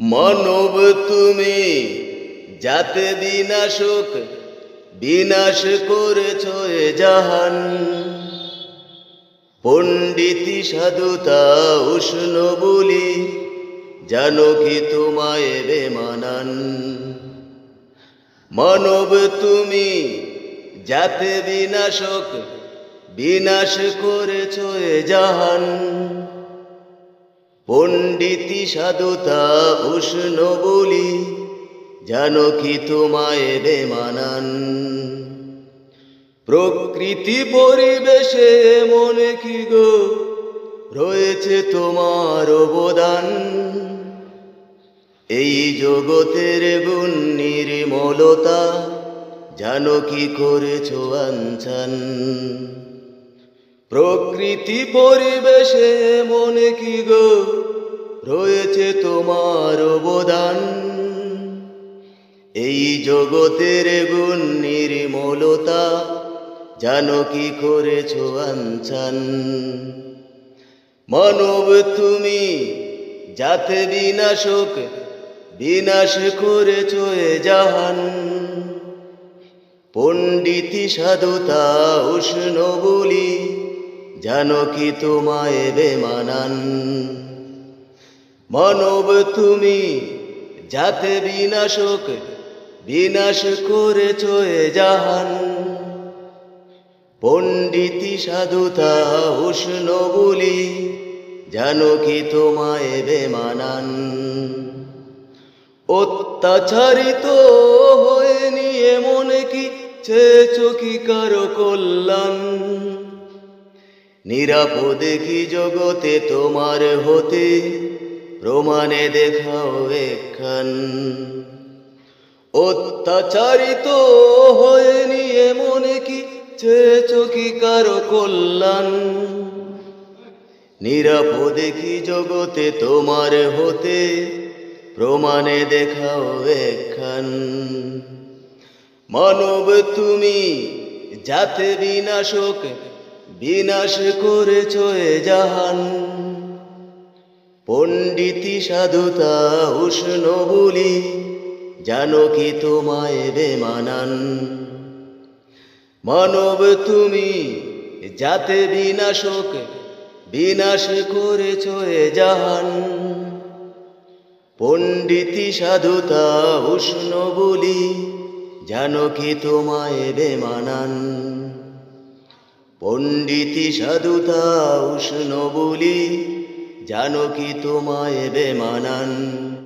মানব তুমি যাতে বিনাশক, বিনাশ করেছ এ জাহান। পণ্ডিতি সাধুতা উষ্ণ বলি, জানো কি তোমায় বেমানান মানব তুমি যাতে বিনাশক, বিনাশ করেছ জাহান। পণ্ডিতি সাধুতা উষ্ণ বলি জানো কি তোমায় বেমানান প্রকৃতি পরিবেশে মনে কি গো রয়েছে তোমার অবদান? এই জগতের গুণ নির্মলতা জানো কি করেছ আঞ্চান প্রকৃতি পরিবেশে মনে কি গো? রয়েছে তোমার অবদান। এই জগতের গুণ নির্মলতা জানো কি করেছ আঞ্চান। মানব তুমি যাতে বিনাশক, বিনাশ করেছ এ জাহান। পণ্ডিতি সাধুতা উষ্ণ বলি জানো কি তোমায় বেমানান মানব তুমি যাতে বিনাশক, বিনাশ করেছ এ জাহান। পণ্ডিতি সাধুতা উষ্ণ বলি, জানো কি তোমায় বেমানান অত্যাচারিত হয়ে নিয়ে মনে কি চেয়েছো কি কারও কল্যাণ? নিরাপদে কি জগতে তোমার হতে? প্রমাণে দেখাও এখান অত্যাচারিত হয়ে নিয়ে মনে কি চেয়েছো কি কারও কল্যাণ? নিরাপদে কি জগতে তোমার হতে? প্রমাণে দেখাও এখান মানব তুমি যাতে বিনাশক বিনাশ করেছ এ জাহান। পণ্ডিতি সাধুতা উষ্ণ বলি, জানো কি তোমায় বেমানান। মানব তুমি, যাতে বিনাশক, বিনাশ করেছ এ জাহান। পণ্ডিতি সাধুতা উষ্ণ বলি, জানো কি তোমায় বেমানান। পণ্ডিতি সাধুতা উষ্ণ বলি জানো কি তোমায় বেমানান